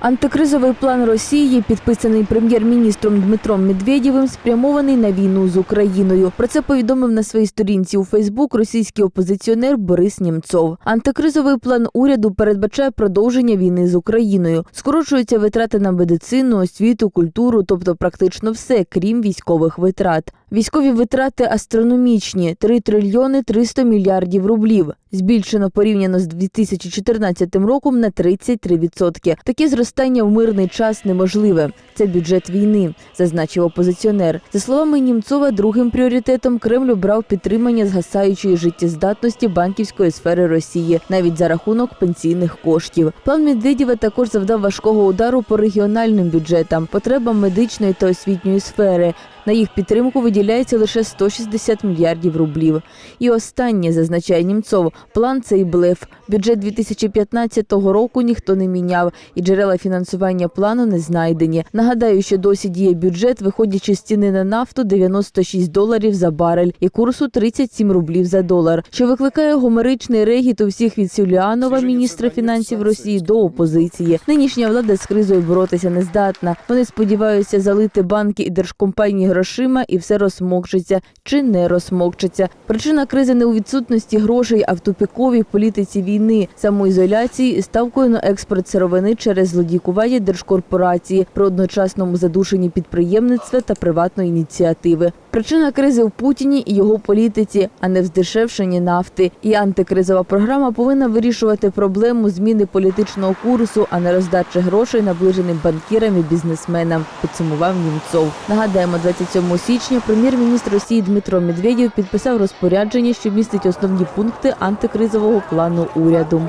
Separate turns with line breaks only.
Антикризовий план Росії, підписаний прем'єр-міністром Дмитром Медведєвим, спрямований на війну з Україною. Про це повідомив на своїй сторінці у Фейсбук російський опозиціонер Борис Німцов. Антикризовий план уряду передбачає продовження війни з Україною. Скорочуються витрати на медицину, освіту, культуру, тобто практично все, крім військових витрат. Військові витрати астрономічні 3 трильйони 300 мільярдів рублів. Збільшено порівняно з 2014 роком на 33%. Таке зростання в мирний час неможливе. Це бюджет війни, зазначив опозиціонер. За словами Німцова, другим пріоритетом Кремль обрав підтримання згасаючої життєздатності банківської сфери Росії, навіть за рахунок пенсійних коштів. План Медведєва також завдав важкого удару по регіональним бюджетам, потребам медичної та освітньої сфери. На їх підтримку виділяється лише 160 мільярдів рублів. І останнє, зазначає Німцов, план цей блеф. Бюджет 2015 року ніхто не міняв, і джерела фінансування плану не знайдені. Нагадаю, що досі діє бюджет, виходячи з ціни на нафту 96 доларів за барель і курсу 37 рублів за долар, що викликає гомеричний регіт у всіх від Сюліанова, міністра фінансів Росії, до опозиції. Нинішня влада з кризою боротися не здатна. Вони сподіваються залити банки і держкомпанії грошима, і все розмокчиться чи не розмокчиться. Причина кризи не у відсутності грошей, а в тупіковій політиці війни, самоізоляції і ставкою на експорт сировини через злодійкування держкорпорації при одночасному задушенні підприємництва та приватної ініціативи. Причина кризи в Путіні і його політиці, а не в здешевшенні нафти. І антикризова програма повинна вирішувати проблему зміни політичного курсу, а не роздачі грошей наближеним банкірам і бізнесменам. Підсумував Німцов. Нагадаємо, 27 січня прем'єр-міністр Росії Дмитро Медведєв підписав розпорядження, що містить основні пункти антикризового плану уряду.